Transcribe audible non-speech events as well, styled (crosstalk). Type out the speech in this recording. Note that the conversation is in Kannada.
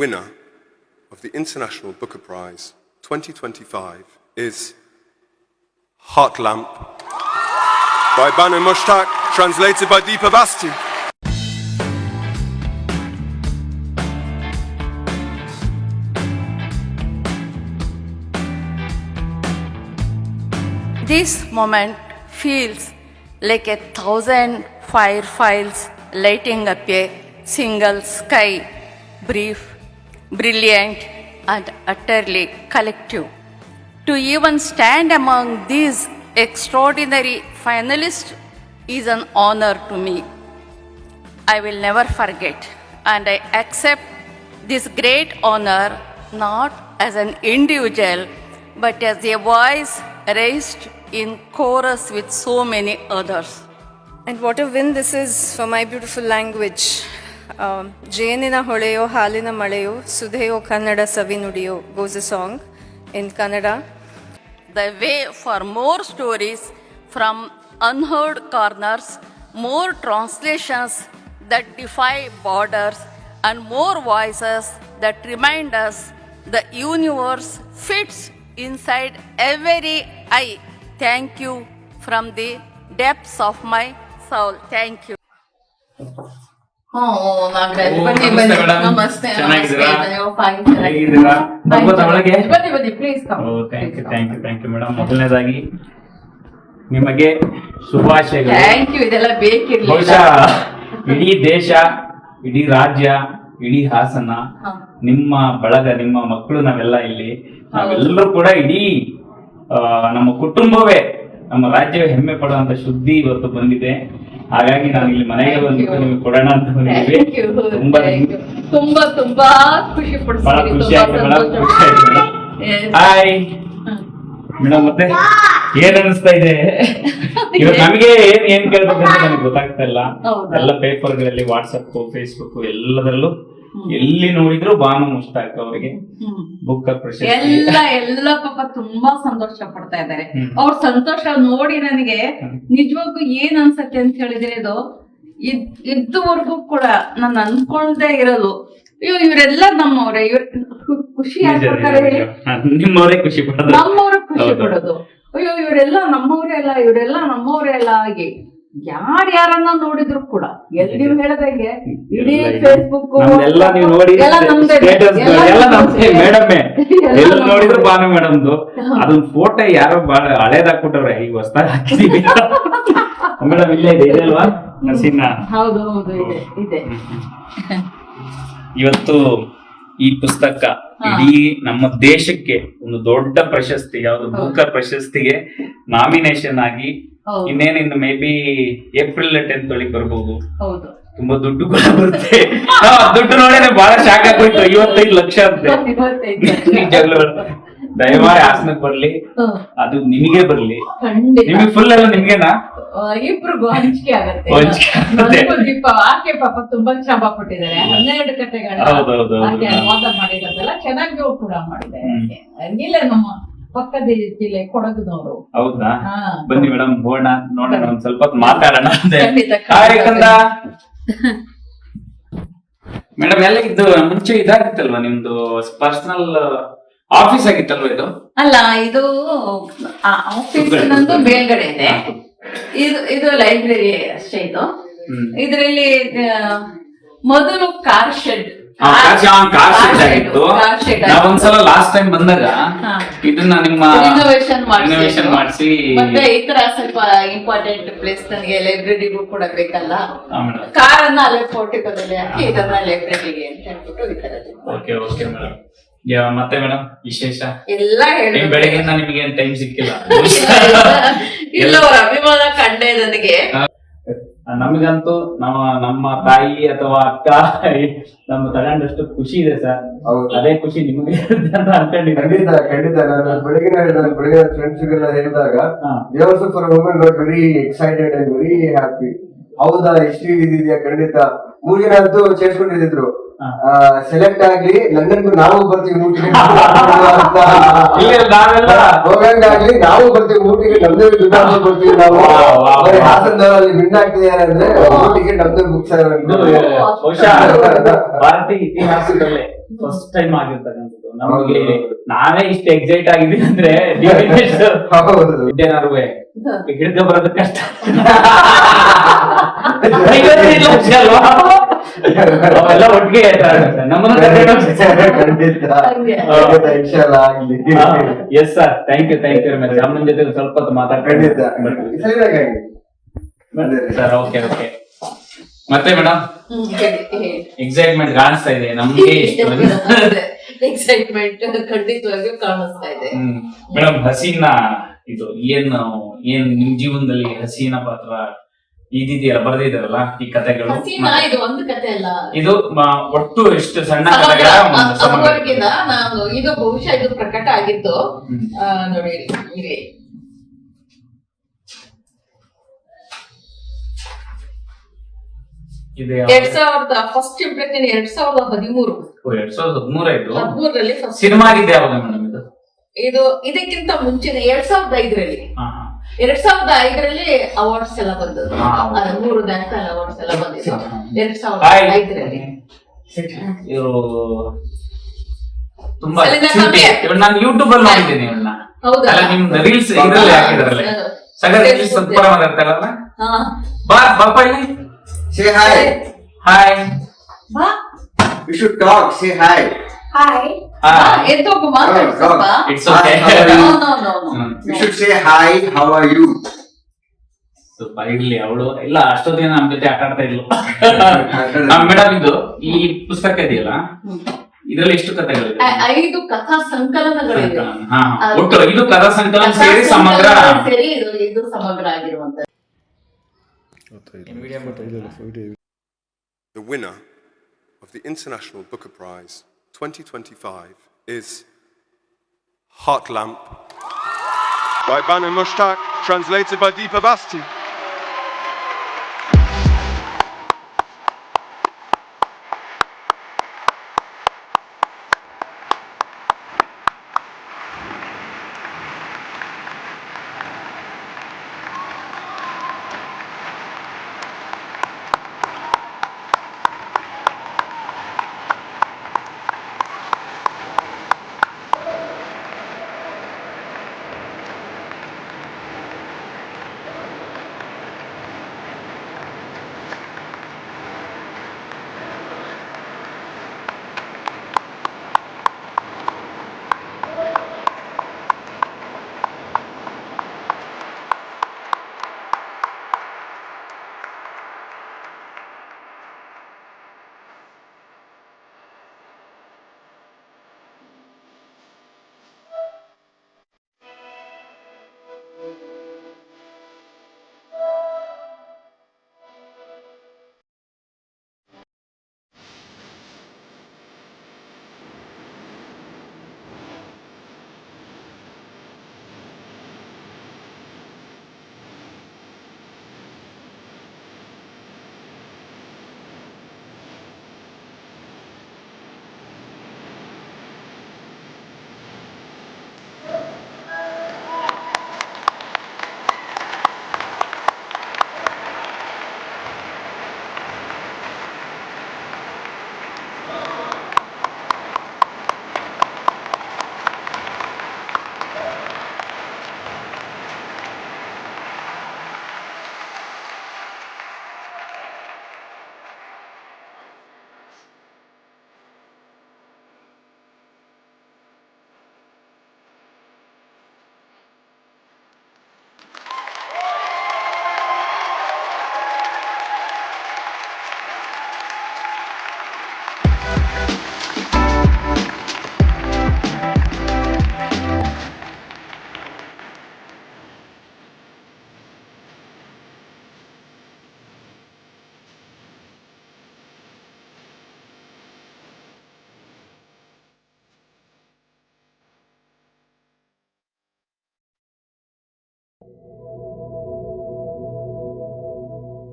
winner of the International Booker Prize 2025 is Heart Lamp by Banu Mushtaq, translated by Deepa Basti. This moment feels like a thousand fire files lighting up a single sky, brief, brilliant, and utterly collective. To even stand among these extraordinary finalists is an honor to me. I will never forget, and I accept this great honor not as an individual but as a voice raised in chorus with so many others. And what a win this is for my beautiful language. Um, ಜೇನಿನ ಹೊಳೆಯೋ ಹಾಲಿನ ಮಳೆಯೋ ಸುಧೆಯೋ ಕನ್ನಡ ಸವಿ ನುಡಿಯೋ goes a song in Kannada The way for more stories from unheard corners, more translations that defy borders, and more voices that remind us the universe fits inside every eye. Thank you from the depths of my soul. Thank you. ಮೊದಲನೇದಾಗಿ ನಿಮಗೆ ಶುಭಾಶಯಗಳು. ಇದೆಲ್ಲ ಬಹುಶಃ ಇಡೀ ದೇಶ ಇಡೀ ರಾಜ್ಯ ಇಡೀ ಹಾಸನ ನಿಮ್ಮ ಬಳಗ ನಿಮ್ಮ ಮಕ್ಕಳು ನಾವೆಲ್ಲ ಇಲ್ಲಿ ನಾವೆಲ್ಲರೂ ಕೂಡ ಇಡೀ ನಮ್ಮ ಕುಟುಂಬವೇ ನಮ್ಮ ರಾಜ್ಯವೇ ಹೆಮ್ಮೆ ಪಡುವಂತ ಸುದ್ದಿ ಇವತ್ತು ಬಂದಿದೆ. ಹಾಗಾಗಿ ನಾನು ಇಲ್ಲಿ ಮನೆಗೆ ಬಂದು ನಿಮಗೆ ಕೊಡೋಣ ಅಂತ ಬಂದಿದ್ದೀವಿ. ತುಂಬಾ ತುಂಬಾ ತುಂಬಾ ಖುಷಿ ಬಹಳ ಖುಷಿ ತುಂಬಾ ಆಯ್ತು ಮೇಡಮ್ ಖುಷಿ ಆಯ್ತು ಮೇಡಮ್. ಹಾಯ್ ಮೇಡಮ್ ಮತ್ತೆ ಏನ್ ಅನಿಸ್ತಾ ಇದೆ? ಇವಾಗ (laughs) ನಮಗೆ ಏನ್ ಏನ್ ಕೇಳ್ಬೇಕು ಅಂತ ನನಗೆ ಗೊತ್ತಾಗ್ತಾ ಇಲ್ಲ? ಎಲ್ಲ ಪೇಪರ್ಗಳಲ್ಲಿ ವಾಟ್ಸಪ್ ಫೇಸ್ಬುಕ್ ಎಲ್ಲದರಲ್ಲೂ ಎಲ್ಲಿ ನೋಡಿದ್ರು ಬಾನು ಮುಸ್ತಾಕ್ ಅವರಿಗೆ. ಬುಕ್ ಪ್ರಶಸ್ತಿ ಎಲ್ಲ ಎಲ್ಲ ಪಾಪ ತುಂಬಾ ಸಂತೋಷ ಪಡ್ತಾ ಇದ್ದಾರೆ. ಅವ್ರ ಸಂತೋಷ ನೋಡಿ ನನಗೆ ನಿಜವಾಗ್ಲೂ ಏನ್ ಅನ್ಸತ್ತೆ ಅಂತ ಹೇಳಿದ್ರೆ ಇದು ಇದ್ದವರೆಗೂ ಇದುವರೆಗೂ ಕೂಡ ನಾನು ಅನ್ಕೊಳ್ದೇ ಇರೋದು. ಅಯ್ಯೋ ಇವರೆಲ್ಲ ನಮ್ಮವ್ರೆ ಇವ್ರ ಖುಷಿ ಆಗ್ತಾರೆ. ನಿಮ್ಮವರೇ ಖುಷಿ ಪಡೋದು. ನಮ್ಮವ್ರ ಖುಷಿ ಪಡೋದು. ಅಯ್ಯೋ ಇವರೆಲ್ಲ ನಮ್ಮವ್ರೇ ಅಲ್ಲ ಇವರೆಲ್ಲ ನಮ್ಮವ್ರೇ ಅಲ್ಲ ಆಗಿ ಯಾರ್ ಯಾರನ್ನ ನೋಡಿದ್ರು ಕೂಡ. ಎಲ್ಲಿ ನೀವು ಹೇಳ್ದಂಗೆ ಇಡೀ ಫೇಸ್ಬುಕ್ ನಮ್ದೆಲ್ಲ ನೀವು ನೋಡಿ ಎಲ್ಲ ನಮ್ದೇ ಎಲ್ಲ ಮೇಡಮೇ. (laughs) ಎಲ್ಲ ಎಲ್ಲಿ. ನೋಡಿದ್ರು ಬಾನು ಮೇಡಮ್ದು. ಅದೊಂದು ಫೋಟೋ ಯಾರೋ ಬಹಳ ಹಳೇದಾಕ್ಬಿಟ್ಟವ್ರೆ ಈಗ ಹೊಸ್ದಾಗಿ ಹಾಕಿದೀವಿ. (laughs) ಮೇಡಮ್ ಇಲ್ಲೇ ಇದೆ ಇದೆ ಅಲ್ವಾ? ಹೌದು ಹೌದು ಇದೆ ಇದೆ. ಇವತ್ತು ಈ ಪುಸ್ತಕ ಇಡೀ ನಮ್ಮ ದೇಶಕ್ಕೆ ಒಂದು ದೊಡ್ಡ ಪ್ರಶಸ್ತಿ ಯಾವ್ದು ಬೂಕರ್ ಪ್ರಶಸ್ತಿಗೆ ನಾಮಿನೇಷನ್ ಆಗಿ ಹೌದು. ಇನ್ನೇನು ಇನ್ನು ಮೇ ಬಿ ಏಪ್ರಿಲ್ ಟೆಂತ್ ಒಳಗೆ ಬರ್ಬೋದು. ತುಂಬಾ ದುಡ್ಡು ಕೂಡ ಬರುತ್ತೆ. ದುಡ್ಡು ನೋಡಿದ್ರೆ ಬಹಳ ಶಾಕ್ ಆಗೋಯ್ತು. ಐವತ್ತೈದು ಲಕ್ಷ ಅಂತೆ. ದಯಮಾರಿ ಆಸನಕ್ ನಿಜವಾಗ್ಲೂ ದಯಮಾಡಿ ಹಾಸನಕ್ಕೆ ಬರ್ಲಿ. ಅದು ನಿಮಗೆ ಬರ್ಲಿ. ನಿಮಗೆ ಫುಲ್ ಎಲ್ಲ ನಿಮ್ಗೆನಾ? ಇಬ್ರಿಗೂ ಹಂಚಿಕೆ ಆಗತ್ತೆ. ನನಗೂ ದೀಪ ಆಕೆ ಪಾಪ ತುಂಬಾ ಶ್ರಮ ಕೊಟ್ಟಿದ್ದಾರೆ ಹನ್ನೆರಡು ಕಥೆಗಳ. ಆಕೆ ಅನುವಾದ ಮಾಡಿರೋದೆಲ್ಲ ಚೆನ್ನಾಗಿ ಕೂಡ ಮಾಡಿದ್ದಾರೆ. ಇಲ್ಲೇ ನಮ್ಮ ಪಕ್ಕದ ಜಿಲ್ಲೆ ಕೊಡಗುನವರು. ಹೌದಾ. ಬನ್ನಿ ಮೇಡಮ್ ಹೋಗೋಣ ನೋಡೋಣ ಒಂದ್ ಸ್ವಲ್ಪ ಮಾತಾಡೋಣ. ಮೇಡಮ್ ಎಲ್ಲ ಇದು ಮುಂಚೆ ಇದಾಗಿತ್ತಲ್ವಾ ನಿಮ್ದು ಪರ್ಸನಲ್ ಆಫೀಸ್ ಆಗಿತ್ತಲ್ವಾ ಇದು? ಅಲ್ಲ ಇದು ಆಫೀಸ್ ನಂದು ಮೇಲ್ಗಡೆ ಇದೆ. ಇದು ಇದು ಲೈಬ್ರರಿ ಅಷ್ಟೇ ಇದು. ಇದರಲ್ಲಿ ಮೊದಲು car shed car car shed ಆಗಿತ್ತು. ಕಾರ್ ಶೆಡ್ ನಾವ್ ಒಂದ್ಸಲ ಲಾಸ್ಟ್ ಟೈಮ್ ಬಂದಾಗ. ಇದನ್ನ ನಿಮ್ಮ ರಿನೋವೇಷನ್ ರಿನೋವೇಷನ್ ಮಾಡಿಸಿ. ಮತ್ತೆ ಈ ತರ ಸ್ವಲ್ಪ ಇಂಪಾರ್ಟೆಂಟ್ ಪ್ಲೇಸ್ ನನಗೆ ಲೈಬ್ರರಿಗೂ ಕೂಡ ಬೇಕಲ್ಲ. ಮೇಡಮ್ ಕಾರನ್ನ ಅಲ್ಲೇ ಪೋರ್ಟಿಕೋದಲ್ಲಿ ಹಾಕಿ ಇದನ್ನ ಲೈಬ್ರರಿಗೆ ಅಂತ ಹೇಳ್ಬಿಟ್ಟು ಈ ತರ ಓಕೆ ಓಕೆ ಮೇಡಮ್ ಮತ್ತೆ ಮೇಡಮ್ ವಿಶೇಷ? ಎಲ್ಲ ಹೇಳಿ. ಬೆಳಗ್ಗೆಯಿಂದ ನಿಮಗೆ ಟೈಮ್ ಸಿಕ್ಕಿಲ್ಲ. (laughs) ಇಲ್ಲ ಅವ್ರ ಅಭಿಮಾನ ಕಂಡೆ ನನಗೆ. ನಮಗಂತೂ ನಮ್ಮ ನಮ್ಮ ತಾಯಿ ಅಥವಾ ಅಕ್ಕ ನಮ್ಮ ತಗೊಂಡಷ್ಟು ಖುಷಿ ಇದೆ ಸರ್. ಹೌದು. ಅದೇ ಖುಷಿ ನಿಮಗೆ ಇರುತ್ತೆ ಅಂತ ಅನ್ಕೊಂಡಿದ್ದೀನಿ. ಖಂಡಿತ ಖಂಡಿತ. ನಾನು ಬೆಳಗಿನ ಹೇಳಿದಾಗ ಬೆಳಗಿನ ಫ್ರೆಂಡ್ಸ್ ಎಲ್ಲ ಹೇಳಿದಾಗ ಹಾ. They also for women very excited and very happy ಹೌದಾ ಎಷ್ಟು ಇದೆಯಾ ಖಂಡಿತ. ಮೂರ್ ಜನ ಅಂತೂ ಸೇರ್ಸ್ಕೊಂಡಿದ್ರು ಹಾ. ಸೆಲೆಕ್ಟ್ ಆಗ್ಲಿ ಲಂಡನ್ಗೂ ನಾವು ಬರ್ತೀವಿ ಊಟಿಗೆ. (laughs) ಟಿಕೆಟ್ ಇಲ್ಲ ನಾವೆಲ್ಲ ಹೋಗಂಗಾಗ್ಲಿ ನಾವು ಬರ್ತೀವಿ ಊಟಿಗೆ ಟಿಕೆಟ್ ನಮ್ದೇ ದುಡ್ಡು ಬರ್ತೀವಿ ನಾವು. ಹಾಸನದವರಲ್ಲಿ ವಿನ್ ಆಗ್ತಿದ್ದಾರೆ ಅಂದ್ರೆ ಊಟಿಗೆ ಟಿಕೆಟ್ ನಮ್ದೇ ಬುಕ್ಸ್ ಭಾರತೀಯ ಇತಿಹಾಸದಲ್ಲೇ ಫಸ್ಟ್ ಟೈಮ್ ಆಗಿರ್ತಕ್ಕಂಥದ್ದು. ನಮಗೆ ನಾನೇ ಇಷ್ಟು ಎಕ್ಸೈಟ್ ಆಗಿದ್ದೀನಿ ಅಂದ್ರೆ (laughs) ವಿದ್ಯಾನರ್ವೆ ಹಿಡ್ಕೊ ಬರೋದು ಕಷ್ಟ. (laughs) ಐವತ್ತೈದು ಲಕ್ಷ ಅಲ್ವಾ? ಅವೆಲ್ಲ ಒಟ್ಟಿಗೆ yes sir. Thank you thank you very much ಅಮ್ಮನ ಜೊತೆ ಸ್ವಲ್ಪ ಹೊತ್ತು ಖಂಡಿತ ಮಾತಾಡ್ಕೊಂಡು ಸರ್ ಓಕೆ ಓಕೆ ಮತ್ತೆ ಮೇಡಮ್ ಎಕ್ಸೈಟ್ಮೆಂಟ್ ಕಾಣಿಸ್ತಾ ಇದೆ. ನಮ್ಗೆ ಎಕ್ಸೈಟ್ಮೆಂಟ್ (laughs) ಖಂಡಿತವಾಗಿಯೂ ಕಾಣಿಸ್ತಾ ಇದೆ. ಮೇಡಮ್ ಹಸೀನ ಇದು ಏನು ಏನ್ ನಿಮ್ ಜೀವನದಲ್ಲಿ ಹಸೀನ ಪಾತ್ರ ಇದಿದೆಯಲ್ಲ ಬರ್ದಿದಾರಲ್ಲ ಈ ಕಥೆಗಳು ಹಸೀನಾ ಇದು ಒಂದು ಕತೆ ಅಲ್ಲ. ಇದು ಮ- ಒಟ್ಟು ಎಷ್ಟು ಸಣ್ಣ ಸಮಗ್ರ ಕಥೆಗಳ ಒಂದು ಸಮಗ್ರ ಅದುವರೆಗಿನ ನಾನು ಇದು ಬಹುಶಃ ಇದು ಪ್ರಕಟ ಆಗಿತ್ತು ಹ್ಮ್. ಆ, ನೋಡಿ ಇಲ್ಲಿ ಇದು ಎರಡ್ ಸಾವಿರದ ಫಸ್ಟ್ ಇಂಪ್ರೆಷನ್ ಎರಡ್ ಸಾವಿರದ ಹದಿಮೂರು. ಓ, ಎರಡ್ ಸಾವಿರದ ಹದಿಮೂರ ಇದು? ಹದಿಮೂರರಲ್ಲಿ ಫಸ್ಟ್ ಸಿನಿಮಾ ಆಗಿದೆ ಯಾವಾಗ ಮೇಡಮ್ ಇದು? ಇದು ಇದಕ್ಕಿಂತ ಮುಂಚೆ ಎರಡ್ ಸಾವಿರದ ಐದರಲ್ಲಿ. ಹಾ ಹಾ. ಎರಡ್ ಸಾವಿರದ ಐದರಲ್ಲಿ ಅವಾರ್ಡ್ಸ್ ಎಲ್ಲ ಬಂದದ್ದು. ಹಾ. ಅದು ಮೂರು ನ್ಯಾಷನಲ್ ಅವಾರ್ಡ್ಸ್ ಎಲ್ಲ ಬಂದಿದ್ದು. ಹಾ. ಎರಡ್ ಸಾವಿರದ. ಐದರಲ್ಲಿ. ಇವರು ತುಂಬಾ ಅಲ್ಲಿಂದ ಇವ್ರು ನಾನು ಯೂಟ್ಯೂಬ್ ಅಲ್ಲಿ ನೋಡಿದ್ದೀನಿ ಇವ್ರನ್ನ. ಹೌದಾ? ಅಲ್ಲ ನಿಮ್ ರೀಲ್ಸ್ ಇದ್ರಲ್ಲಿ ಹಾಕಿದ್ರಲ್ಲ. ಸಗರ್ ರೀಲ್ಸ್ ಸ್ವಲ್ಪ ಪರ ಮಾತಾಡ್ತಾರಲ್ಲ ಹಾ. ಬಾ ಬಾಪ ಇಲ್ಲಿ ಸೇ ಹಾಯ್ ಹಾಯ್ ಬಾ. You should talk say hi hi ಎದ್ದೋಗು ಮಾತಾಡು ಸ್ವಲ್ಪ. Hi, (laughs) how No, no, no, no. You should say hi how are you ಸ್ವಲ್ಪ ಇರ್ಲಿ ಅವಳು. ಇಲ್ಲ ಅಷ್ಟೊತ್ತಿಗೆ ನಮ್ ಜೊತೆ ಆಟ ಆಡ್ತಾ ಇದ್ಲು. (laughs) ಮೇಡಮ್ ಇದು ಈ ಪುಸ್ತಕ ಇದೆಯಲ್ಲ? ಇದರಲ್ಲಿ ಎಷ್ಟು ಕಥೆಗಳಿದೆ? ಐ- ಐದು ಕಥಾ ಸಂಕಲನಗಳಿವೆ ಹಾ ಹಾ. ಒಟ್ಟು ಇದು ಕಥಾ ಸಂಕಲನ ಕಥಾ ಸೇರಿ ಸಮಗ್ರ. ಸಂಕಲನ ಸೇರಿ ಇದು ಇದು ಸಮಗ್ರ ಆಗಿರುವಂತ The winner of the International Booker Prize 2025 is Heart Lamp by Banu Mushtaq, translated by Deepa Basti.